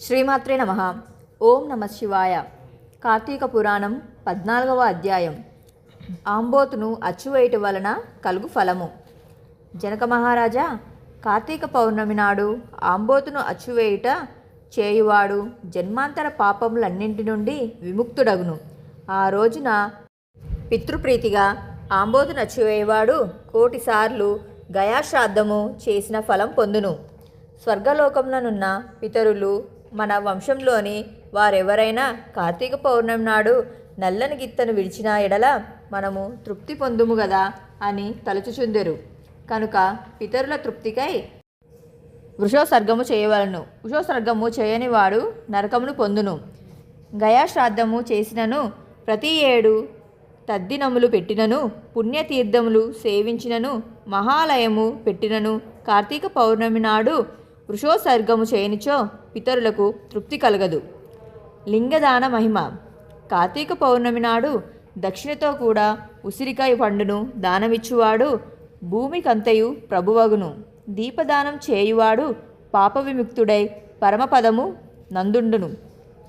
శ్రీమాత్రే నమ. ఓం నమ శివాయ. కార్తీక పురాణం పద్నాలుగవ అధ్యాయం. ఆంబోతును అచ్చువేయటం వలన కలుగు ఫలము. జనక మహారాజా కార్తీక పౌర్ణమి నాడు ఆంబోతును అచ్చువేయుట చేయువాడు జన్మాంతర పాపములన్నింటి నుండి విముక్తుడగును. ఆ రోజున పితృప్రీతిగా ఆంబోతును అచ్చువేయవాడు కోటిసార్లు గయాశ్రాద్ధము చేసిన ఫలం పొందును. స్వర్గలోకంలోనున్న పితరులు మన వంశంలోని వారెవరైనా కార్తీక పౌర్ణమి నాడు నల్లని గిత్తను విడిచిన ఎడల మనము తృప్తి పొందుము గదా అని తలుచుచుందెరు. కనుక పితరుల తృప్తికై వృషోసర్గము చేయవలను. వృషోసర్గము చేయని వాడు నరకమును పొందును. గయాశ్రాద్ధము చేసినను ప్రతి ఏడు తద్దినములు పెట్టినను పుణ్యతీర్థములు సేవించినను మహాలయము పెట్టినను కార్తీక పౌర్ణమి నాడు వృషోసర్గము చేయనిచో పితరులకు తృప్తి కలగదు. లింగదాన మహిమ. కార్తీక పౌర్ణమి నాడు దక్షిణతో కూడా ఉసిరికాయ పండును దానమిచ్చువాడు భూమికంతయు ప్రభువగును. దీపదానం చేయువాడు పాప విముక్తుడై పరమపదము నందుండును.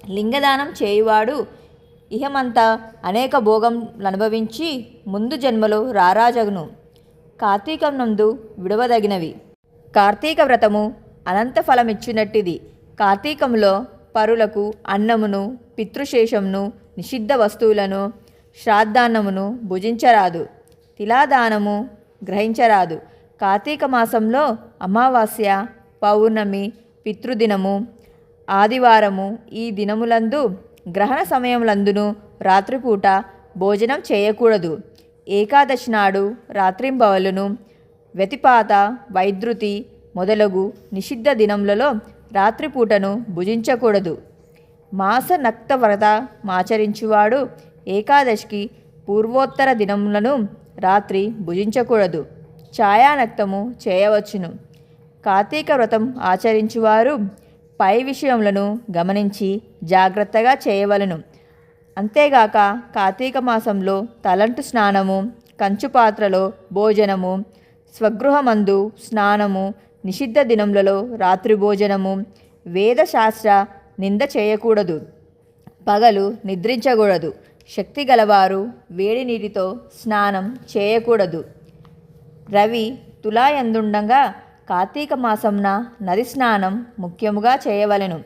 లింగదానం చేయువాడు ఇహమంతా అనేక భోగం అనుభవించి ముందు జన్మలో రారాజగును. కార్తీకం నందు విడవదగినవి. కార్తీక వ్రతము అనంత ఫలమిచ్చినట్టిది. కార్తీకంలో పరులకు అన్నమును పితృశేషమును నిషిద్ధ వస్తువులను శ్రాద్ధాన్నమును భుజించరాదు. తిలాదానము గ్రహించరాదు. కార్తీక మాసంలో అమావాస్య పౌర్ణమి పితృదినము ఆదివారము ఈ దినములందు గ్రహణ సమయములందును రాత్రిపూట భోజనం చేయకూడదు. ఏకాదశి నాడు రాత్రింబవలును వ్యతిపాత వైద్రుతి మొదలగు నిషిద్ధ దినములలో రాత్రిపూటను భుజించకూడదు. మాస నక్త వ్రత మాచరించువాడు ఏకాదశికి పూర్వోత్తర దినములను రాత్రి భుజించకూడదు. ఛాయానక్తము చేయవచ్చును. కార్తీక వ్రతం ఆచరించువారు పై విషయములను గమనించి జాగ్రత్తగా చేయవలను. అంతేగాక కార్తీక మాసంలో తలంటు స్నానము కంచు పాత్రలో భోజనము స్వగృహమందు స్నానము నిషిద్ధ దినములలో రాత్రి భోజనము వేదశాస్త్ర నింద చేయకూడదు. పగలు నిద్రించకూడదు. శక్తి గలవారు వేడి నీటితో స్నానం చేయకూడదు. రవి తులాయందుండగా కార్తీక మాసంన నది స్నానం ముఖ్యముగా చేయవలెను.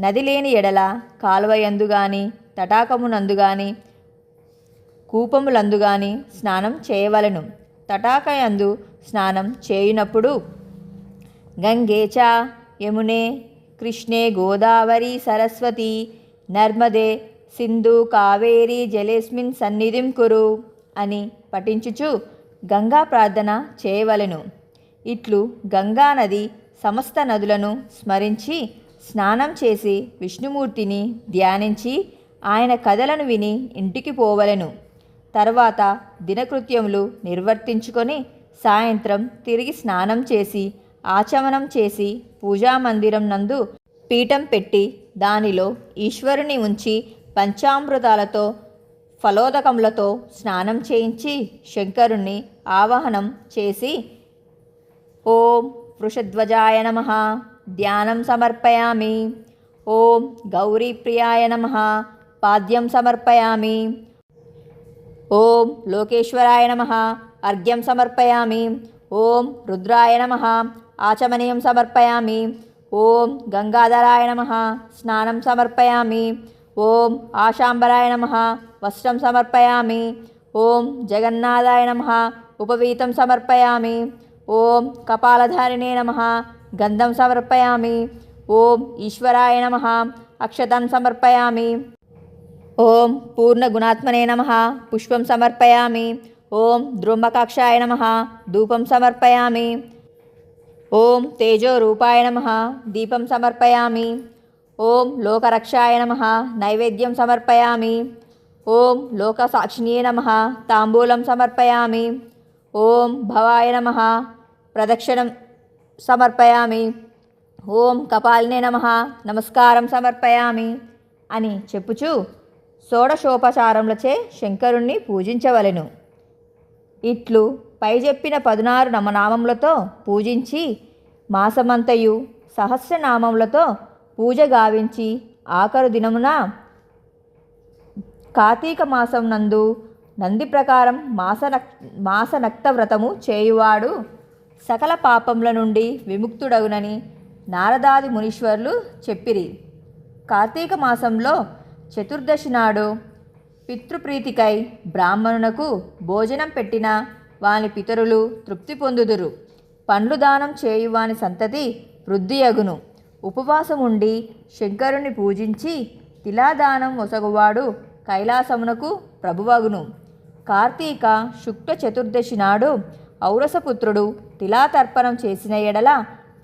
నది లేని ఎడల కాలువయందు గాని తటాకమునందు గాని కూపములందు గాని స్నానం చేయవలెను. తటాకయందు స్నానం చేయునప్పుడు గంగే చ యమునే కృష్ణే గోదావరి సరస్వతి నర్మదే సింధు కావేరి జలేస్మిన్ సన్నిధిం కురు అని పఠించుచు గంగా ప్రార్థన చేయవలెను. ఇట్లు గంగా నది సమస్త నదులను స్మరించి స్నానం చేసి విష్ణుమూర్తిని ధ్యానించి ఆయన కథలను విని ఇంటికి పోవలెను. తర్వాత దినకృత్యములు నిర్వర్తించుకొని సాయంత్రం తిరిగి స్నానం చేసి ఆచమనం చేసి పూజామందిరం నందు పీఠం పెట్టి దానిలో ఈశ్వరుని ఉంచి పంచామృతాలతో ఫలోదకములతో స్నానం చేయించి శంకరుణ్ణి ఆవాహనం చేసి ఓం వృషధ్వజాయ నమ ధ్యానం సమర్పయామి. ఓం గౌరీప్రియాయ నమ పాద్యం సమర్పయామి. ఓం లోకేశ్వరాయ నమ అర్ఘ్యం సమర్పయామి. ఓం రుద్రాయ నమ ఆచమనీయం సమర్పయామి. ఓం గంగాధరాయ నమ. స్నానం సమర్పయామి. ఓం ఆశాంబరాయ నమ. వస్త్రం సమర్పయామి. ఓం జగన్నాథాయ నమ. ఉపవీతం సమర్పయామి. ఓం కపాలధారిణే నమ. గంధం సమర్పయామి. ఓం ఈశ్వరాయ నమ. అక్షతం సమర్పయామి. ఓం పూర్ణగుణాత్మనే నమ. పుష్పం సమర్పయామి. ఓం ద్రుమకక్షాయ నమ. ధూపం సమర్పయామి. ఓం తేజోరూపాయ నమ దీపం సమర్పయామి. ఓం లోకరక్షాయ నమ నైవేద్యం సమర్పయామి. ఓం లోకసాక్షిణ్యే నమ తాంబూలం సమర్పయామి. ఓం భవాయ నమ ప్రదక్షిణం సమర్పయామి. ఓం కపాలినే నమ నమస్కారం సమర్పయామి అని చెప్పుచు షోడశోపచారములచే శంకరుణ్ణి పూజించవలెను. ఇట్లు పై చెప్పిన పదునారు నమనామములతో పూజించి మాసమంతయు సహస్రనామములతో పూజ గావించి ఆఖరు దినమున కార్తీక మాసం నందు నంది ప్రకారం మాసనక్ మాసనక్త వ్రతము చేయువాడు సకల పాపముల నుండి విముక్తుడగునని నారదాది మునీశ్వర్లు చెప్పిరి. కార్తీక మాసంలో చతుర్దశి నాడు పితృప్రీతికై బ్రాహ్మణునకు భోజనం పెట్టిన వాని పితరులు తృప్తి పొందుదురు. పండ్లు దానం చేయువాని సంతతి వృద్ధియగును ఉపవాసముండి శంకరుని పూజించి తిలాదానం ఒసగువాడు కైలాసమునకు ప్రభువగును. కార్తీక శుక్ల చతుర్దశి నాడు ఔరసపుత్రుడు తిలాతర్పణం చేసిన ఎడల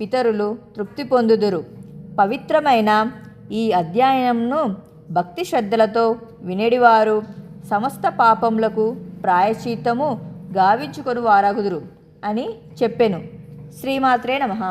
పితరులు తృప్తి పొందుదురు. పవిత్రమైన ఈ అధ్యయనంను భక్తి శ్రద్ధలతో వినేడివారు సమస్త పాపములకు ప్రాయశ్చిత్తము గావించుకొని వారగుదురు అని చెప్పెను. శ్రీమాత్రే నమః.